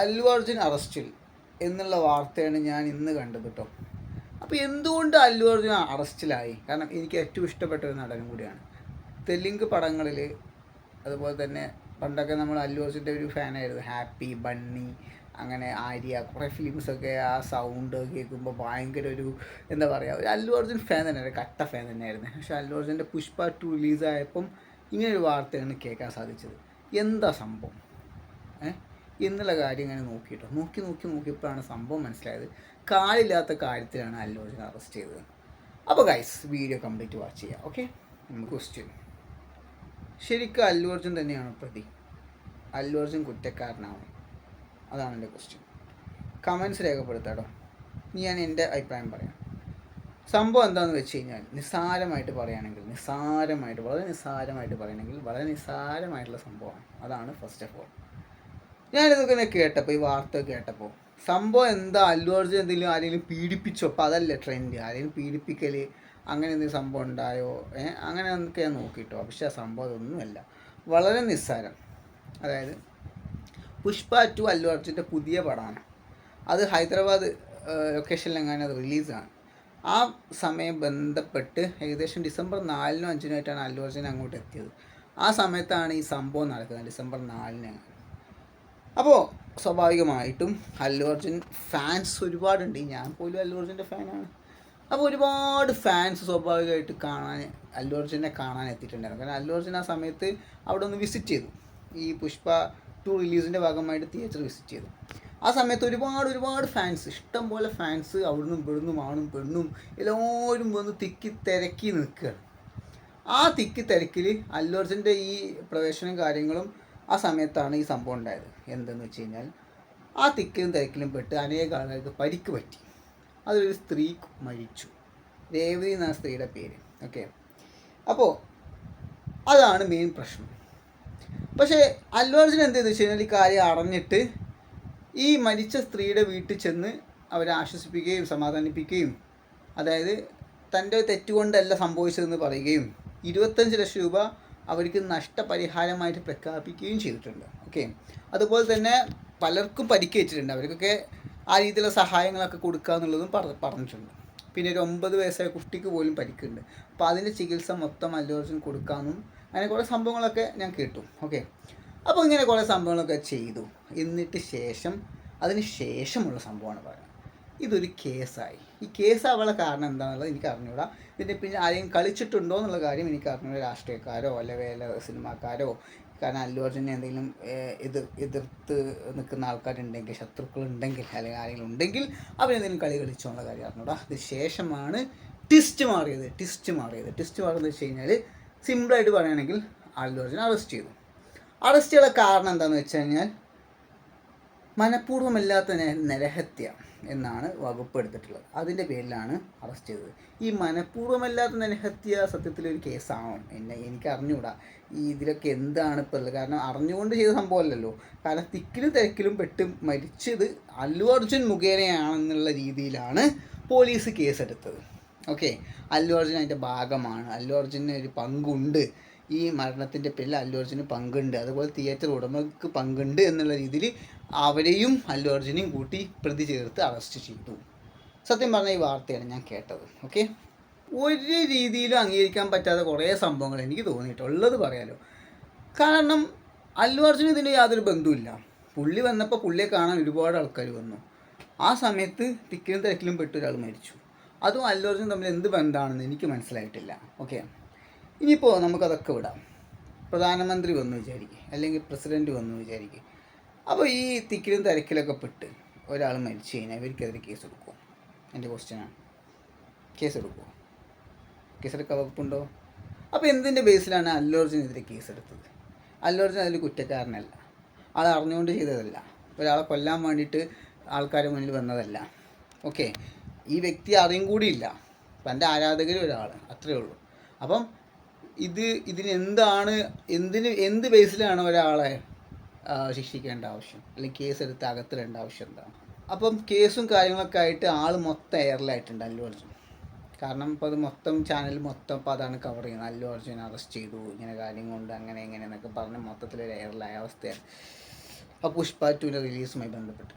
അല്ലു അർജുൻ അറസ്റ്റിൽ എന്നുള്ള വാർത്തയാണ് ഞാൻ ഇന്ന് കണ്ടത് കേട്ടോ അപ്പോൾ എന്തുകൊണ്ട് അല്ലു അർജുൻ അറസ്റ്റിലായി? കാരണം എനിക്ക് ഏറ്റവും ഇഷ്ടപ്പെട്ട ഒരു നടനും കൂടിയാണ്. തെലുങ്ക് പടങ്ങളിൽ അതുപോലെ തന്നെ പണ്ടൊക്കെ നമ്മൾ അല്ലു അർജുന്റെ ഒരു ഫാനായിരുന്നു ഹാപ്പി ബണ്ണി അങ്ങനെ ആര്യ കുറേ ഫിലിംസൊക്കെ ആ സൗണ്ട് കേൾക്കുമ്പോൾ ഭയങ്കര ഒരു എന്താ പറയുക ഒരു അല്ലു അർജുൻ ഫാൻ തന്നെയായിരുന്നു കട്ട ഫാൻ തന്നെയായിരുന്നു. പക്ഷേ അല്ലു അർജുന്റെ പുഷ്പ ടു റിലീസായപ്പം ഇങ്ങനൊരു വാർത്തയാണ് കേൾക്കാൻ സാധിച്ചത്. എന്താ സംഭവം? ഏഹ് എന്നുള്ള കാര്യം ഇങ്ങനെ നോക്കിയിട്ടോ. നോക്കി നോക്കി നോക്കിയപ്പോഴാണ് സംഭവം മനസ്സിലായത്. കാലില്ലാത്ത കാര്യത്തിലാണ് അല്ലു അർജുൻ അറസ്റ്റ് ചെയ്തത്. അപ്പോൾ ഗൈസ് വീഡിയോ കംപ്ലീറ്റ് വാച്ച് ചെയ്യാം ഓക്കെ നമുക്ക് ക്വസ്റ്റ്യൻ ശരിക്കും അല്ലു അർജുൻ തന്നെയാണ് പ്രതി? അല്ലു അർജുൻ കുറ്റക്കാരനാണ്? അതാണ് എന്റെ ക്വസ്റ്റ്യൻ കമൻസ് രേഖപ്പെടുത്താട്ടോ. ഞാൻ എന്റെ അഭിപ്രായം പറയാം. സംഭവം എന്താണെന്ന് വെച്ച് കഴിഞ്ഞാൽ നിസ്സാരമായിട്ട് പറയുകയാണെങ്കിൽ നിസ്സാരമായിട്ട് വളരെ നിസ്സാരമായിട്ട് പറയുകയാണെങ്കിൽ വളരെ നിസ്സാരമായിട്ടുള്ള സംഭവമാണ്. അതാണ് ഫസ്റ്റ് ഓഫ് ഓൾ ഞാനിതൊക്കെ ഇങ്ങനെ കേട്ടപ്പോൾ ഈ വാർത്ത കേട്ടപ്പോൾ സംഭവം എന്താ? അല്ലു അർജുൻ എന്തെങ്കിലും ആരെങ്കിലും പീഡിപ്പിച്ചോ? അപ്പോൾ അതല്ല ട്രെൻഡ് ആരെങ്കിലും പീഡിപ്പിക്കൽ അങ്ങനെ എന്തെങ്കിലും സംഭവം ഉണ്ടായോ? ഏഹ് അങ്ങനെ ഒക്കെ ഞാൻ നോക്കിയിട്ടോ പക്ഷേ ആ സംഭവം അതൊന്നുമല്ല. വളരെ നിസ്സാരം. അതായത് പുഷ്പ ടു അല്ലു അർജുന്റെ പുതിയ പടമാണ്. അത് ഹൈദരാബാദ് ലൊക്കേഷനിൽ എങ്ങനെ അത് റിലീസാണ്. ആ സമയം ബന്ധപ്പെട്ട് ഏകദേശം ഡിസംബർ നാലിനോ അഞ്ചിനോ ആയിട്ടാണ് അല്ലു അർജുൻ അങ്ങോട്ട് എത്തിയത്. ആ സമയത്താണ് ഈ സംഭവം നടക്കുന്നത്. ഡിസംബർ നാലിന് അപ്പോൾ സ്വാഭാവികമായിട്ടും അല്ലു അർജുൻ ഫാൻസ് ഒരുപാടുണ്ട്. ഞാൻ പോലും അല്ലു അർജുന്റെ ഫാനാണ് അപ്പോൾ ഒരുപാട് ഫാൻസ് സ്വാഭാവികമായിട്ട് കാണാൻ അല്ലു അർജുനെ കാണാൻ എത്തിയിട്ടുണ്ടായിരുന്നു. കാരണം അല്ലു അർജുൻ ആ സമയത്ത് അവിടെ ഒന്ന് വിസിറ്റ് ചെയ്തു. ഈ പുഷ്പ ടു റിലീസിന്റെ ഭാഗമായിട്ട് തിയേറ്റർ വിസിറ്റ് ചെയ്തു. ആ സമയത്ത് ഒരുപാട് ഒരുപാട് ഫാൻസ് ഇഷ്ടം പോലെ ഫാൻസ് അവിടുന്നും ഇവിടുന്നും ആണും പെണ്ണും എല്ലാവരും വന്ന് തിക്കി തിരക്കി നിൽക്കുകയാണ്. ആ തിക്കി തിരക്കിൽ അല്ലു അർജുന്റെ ഈ പ്രവേശനം കാര്യങ്ങളും ആ സമയത്താണ് ഈ സംഭവം ഉണ്ടായത്. എന്തെന്ന് വെച്ച് കഴിഞ്ഞാൽ ആ തിക്കിലും തിരക്കിലും പെട്ട് അനേക ആളുകൾക്ക് പരിക്ക് പറ്റി. അതിലൊരു സ്ത്രീ മരിച്ചു. രേവതി എന്ന സ്ത്രീയുടെ പേര്. ഓക്കെ? അപ്പോൾ അതാണ് മെയിൻ പ്രശ്നം. പക്ഷേ അല്ലു എന്ത് ചെയ്തു വെച്ച് കഴിഞ്ഞാൽ ഈ കാര്യം അറിഞ്ഞിട്ട് ഈ മരിച്ച സ്ത്രീയുടെ വീട്ടിൽ ചെന്ന് അവരെ ആശ്വസിപ്പിക്കുകയും സമാധാനിപ്പിക്കുകയും അതായത് തന്റെ തെറ്റുകൊണ്ടല്ല സംഭവിച്ചതെന്ന് പറയുകയും ഇരുപത്തഞ്ച് ലക്ഷം രൂപ അവർക്ക് നഷ്ടപരിഹാരമായിട്ട് പ്രഖ്യാപിക്കുകയും ചെയ്തിട്ടുണ്ട്. ഓക്കെ അതുപോലെ തന്നെ പലർക്കും പരിക്കേറ്റിട്ടുണ്ട് അവർക്കൊക്കെ ആ രീതിയിലുള്ള സഹായങ്ങളൊക്കെ കൊടുക്കുക എന്നുള്ളതും പറ പറഞ്ഞിട്ടുണ്ട്. പിന്നെ ഒരു ഒമ്പത് വയസ്സായ കുട്ടിക്ക് പോലും പരിക്കുണ്ട്. അപ്പോൾ അതിന്റെ ചികിത്സ മൊത്തം അല്ലോർജിന് കൊടുക്കാമെന്നും അങ്ങനെ കുറേ സംഭവങ്ങളൊക്കെ ഞാൻ കേട്ടു. ഓക്കെ അപ്പോൾ ഇങ്ങനെ കുറേ സംഭവങ്ങളൊക്കെ ചെയ്തു. എന്നിട്ട് ശേഷം അതിന് ശേഷമുള്ള സംഭവമാണ് പറയുന്നത്. ഇതൊരു കേസായി. ഈ കേസ് കേസാവാനുള്ള കാരണം എന്താണെന്നുള്ളത് എനിക്ക് അറിഞ്ഞൂടാ. പിന്നെ പിന്നെ ആരെയും കളിച്ചിട്ടുണ്ടോ എന്നുള്ള കാര്യം എനിക്ക് അറിഞ്ഞുകൂടാ രാഷ്ട്രീയക്കാരോ അല്ലെങ്കിൽ വേല സിനിമാക്കാരോ. കാരണം അല്ലു അർജുനെ എന്തെങ്കിലും എതിർ എതിർത്ത് നിൽക്കുന്ന ആൾക്കാരുണ്ടെങ്കിൽ ശത്രുക്കളുണ്ടെങ്കിൽ അല്ലെങ്കിൽ ആരെങ്കിലും ഉണ്ടെങ്കിൽ അവരെന്തെങ്കിലും കളി കളിച്ചോ എന്നുള്ള കാര്യം അറിഞ്ഞൂടാ. അതിന് ശേഷമാണ് ടിസ്റ്റ് മാറിയത് ട്വിസ്റ്റ് മാറിയത്. ട്വിസ്റ്റ് മാറിയെന്ന് വെച്ച് കഴിഞ്ഞാൽ സിമ്പിളായിട്ട് പറയുകയാണെങ്കിൽ അല്ലു അർജുനെ അറസ്റ്റ് ചെയ്തു. അറസ്റ്റ് ചെയ്യാനുള്ള കാരണം എന്താണെന്ന് വെച്ച് കഴിഞ്ഞാൽ മനഃപൂർവമല്ലാത്ത നരഹത്യ എന്നാണ് വകുപ്പ് എടുത്തിട്ടുള്ളത്. അതിന്റെ പേരിലാണ് അറസ്റ്റ് ചെയ്തത്. ഈ മനഃപൂർവമല്ലാത്ത നരഹത്യ സത്യത്തിൽ ഒരു കേസാണോ എന്നെ എനിക്ക് അറിഞ്ഞുകൂടാ ഈ ഇതിലൊക്കെ എന്താണ് ഇപ്പോൾ ഉള്ളത്? കാരണം അറിഞ്ഞുകൊണ്ട് ചെയ്ത സംഭവമല്ലല്ലോ. കാരണം തിക്കിലും തിരക്കിലും പെട്ട് മരിച്ചത് അല്ലു അർജുൻ മുഖേനയാണെന്നുള്ള രീതിയിലാണ് പോലീസ് കേസെടുത്തത്. ഓക്കെ? അല്ലു അർജുൻ അതിന്റെ ഭാഗമാണ്. അല്ലു അർജുന് ഒരു പങ്കുണ്ട്. ഈ മരണത്തിന്റെ പേരിൽ അല്ലു അർജുന് പങ്കുണ്ട്. അതുപോലെ തിയേറ്റർ ഉടമക്ക് പങ്കുണ്ട് എന്നുള്ള രീതിയിൽ അവരെയും അല്ലു അർജുനെയും കൂട്ടി പ്രതി ചേർത്ത് അറസ്റ്റ് ചെയ്തു. സത്യം പറഞ്ഞ ഈ വാർത്തയാണ് ഞാൻ കേട്ടത്. ഓക്കെ ഒരു രീതിയിലും അംഗീകരിക്കാൻ പറ്റാത്ത കുറേ സംഭവങ്ങൾ എനിക്ക് തോന്നിയിട്ടുള്ളത് പറയാലോ. കാരണം അല്ലു അർജുന് ഇതിന് യാതൊരു ബന്ധവുമില്ല പുള്ളി വന്നപ്പോൾ പുള്ളിയെ കാണാൻ ഒരുപാട് ആൾക്കാർ വന്നു. ആ സമയത്ത് തിക്കിലും തിരക്കിലും പെട്ട് ഒരാൾ മരിച്ചു. അതും അല്ലു അർജുനും തമ്മിൽ എന്ത് ബന്ധമാണെന്ന് എനിക്ക് മനസ്സിലായിട്ടില്ല. ഓക്കെ ഇനിയിപ്പോൾ നമുക്കതൊക്കെ വിടാം. പ്രധാനമന്ത്രി വന്നു വിചാരിക്കുക അല്ലെങ്കിൽ പ്രസിഡന്റ് വന്നു വിചാരിക്കുക അപ്പോൾ ഈ തിക്കിലും തിരക്കിലൊക്കെ പെട്ട് ഒരാൾ മരിച്ചു കഴിഞ്ഞാൽ ഇവർക്കെതിരെ കേസ് എടുക്കുമോ എന്റെ ക്വസ്റ്റ്യനാണ് കേസ് എടുക്കുമോ കേസെടുക്കാൻ വകുപ്പുണ്ടോ? അപ്പോൾ എന്തിന്റെ ബേസിലാണ് അല്ലു കേസ് കേസെടുത്തത് അല്ലു അർജുൻ അതിൽ കുറ്റക്കാരനല്ല. അത് അറിഞ്ഞുകൊണ്ട് ചെയ്തതല്ല. ഒരാളെ കൊല്ലാൻ വേണ്ടിയിട്ട് ആൾക്കാരുടെ മുന്നിൽ വന്നതല്ല. ഓക്കെ ഈ വ്യക്തി അറിയും കൂടിയില്ല. അപ്പം എന്റെ ആരാധകരും ഒരാൾ അത്രയേ ഉള്ളൂ. അപ്പം ഇത് ഇതിന് എന്താണ് എന്തിന് എന്ത് ബേസിലാണ് ഒരാളെ ശിക്ഷിക്കേണ്ട ആവശ്യം? അല്ലെങ്കിൽ കേസ് എടുത്ത് അകത്തിടേണ്ട ആവശ്യം എന്താണ്? അപ്പം കേസും കാര്യങ്ങളൊക്കെ ആയിട്ട് ആൾ മൊത്തം എയറിലായിട്ടുണ്ട് അല്ലു അർജുൻ. കാരണം ഇപ്പോൾ അത് മൊത്തം ചാനൽ മൊത്തം ഇപ്പോൾ അതാണ് കവർ ചെയ്യുന്നത്. അല്ലു അർജുൻ അറസ്റ്റ് ചെയ്തു ഇങ്ങനെ കാര്യം കൊണ്ട് അങ്ങനെ ഇങ്ങനെ എന്നൊക്കെ പറഞ്ഞ് മൊത്തത്തിൽ ഒരു എയറിലായ അവസ്ഥയാണ്. ആ പുഷ്പ ടുവിന്റെ റിലീസുമായി ബന്ധപ്പെട്ട്.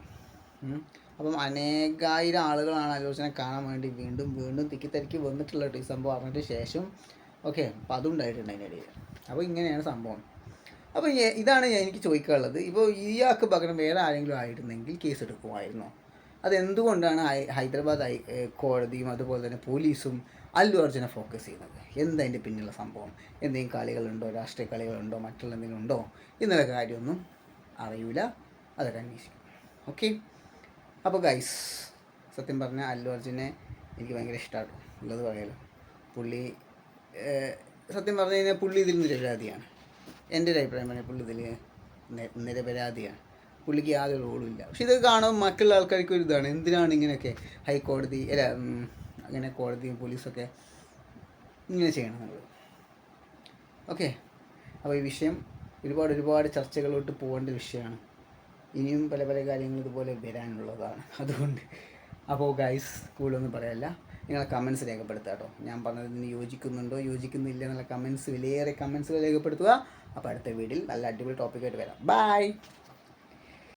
അപ്പം അനേകായിരം ആളുകളാണ് അല്ലു അർജുനെ കാണാൻ വേണ്ടി വീണ്ടും വീണ്ടും തിക്കിത്തിരക്കി വന്നിട്ടുള്ളത് വന്നിട്ടുള്ള ഈ സംഭവം അറിഞ്ഞിട്ട് ശേഷം ഓക്കെ അപ്പോൾ അതുണ്ടായിട്ടുണ്ട് ഇടയിൽ. അപ്പോൾ ഇങ്ങനെയാണ് സംഭവം. അപ്പോൾ ഇതാണ് എനിക്ക് ചോദിക്കാനുള്ളത്. ഇപ്പോൾ ഇയാൾക്ക് പകരം വേറെ ആരെങ്കിലും ആയിരുന്നെങ്കിൽ കേസ് എടുക്കുമായിരുന്നോ? അതെന്തുകൊണ്ടാണ് ഹൈദരാബാദ് കോടതിയും അതുപോലെ തന്നെ പോലീസും അല്ലു അർജുനെ ഫോക്കസ് ചെയ്യുന്നത്? എന്താ അതിന്റെ പിന്നിലുള്ള സംഭവം? എന്തെങ്കിലും കളികളുണ്ടോ? രാഷ്ട്രീയ കളികളുണ്ടോ? മറ്റുള്ള എന്തെങ്കിലും ഉണ്ടോ? എന്നുള്ള കാര്യമൊന്നും അറിയില്ല അതൊക്കെ അന്വേഷിക്കും. ഓക്കെ? അപ്പോൾ ഗൈസ് സത്യം പറഞ്ഞാൽ അല്ലു അർജുനെ എനിക്ക് ഭയങ്കര ഇഷ്ടമാണ് ഉള്ളത് പറയാലോ പുള്ളി സത്യം പറഞ്ഞു കഴിഞ്ഞാൽ പുള്ളി ഇതിൽ നിരപരാധിയാണ്. എന്റെ ഒരു അഭിപ്രായം പറഞ്ഞാൽ പുള്ളി ഇതിൽ നിരപരാധിയാണ്. പുള്ളിക്ക് യാതൊരു റോളും ഇല്ല. പക്ഷെ ഇത് കാണുമ്പോൾ മറ്റുള്ള ആൾക്കാർക്ക് ഒരു ഇതാണ്. എന്തിനാണ് ഇങ്ങനെയൊക്കെ ഹൈക്കോടതി അല്ല അങ്ങനെ കോടതിയും പോലീസൊക്കെ ഇങ്ങനെ ചെയ്യണം നമ്മൾ ഓക്കെ. അപ്പോൾ ഈ വിഷയം ഒരുപാട് ഒരുപാട് ചർച്ചകളോട്ട് പോകേണ്ട വിഷയമാണ്. ഇനിയും പല പല കാര്യങ്ങൾ ഇതുപോലെ വരാനുള്ളതാണ്. അതുകൊണ്ട് അപ്പോൾ ഗൈസ് കൂടുതലൊന്നും പറയാനില്ല നിങ്ങളെ കമൻസ് രേഖപ്പെടുത്തുക കേട്ടോ. ഞാൻ പറഞ്ഞതിന് യോജിക്കുന്നുണ്ടോ? യോജിക്കുന്നില്ല എന്നുള്ള കമൻസ് വിലയേറെ കമൻസുകൾ രേഖപ്പെടുത്തുക. അപ്പോൾ അടുത്ത വീഡിയോയിൽ നല്ല അടിപൊളി ടോപ്പിക്കായിട്ട് വരാം. ബൈ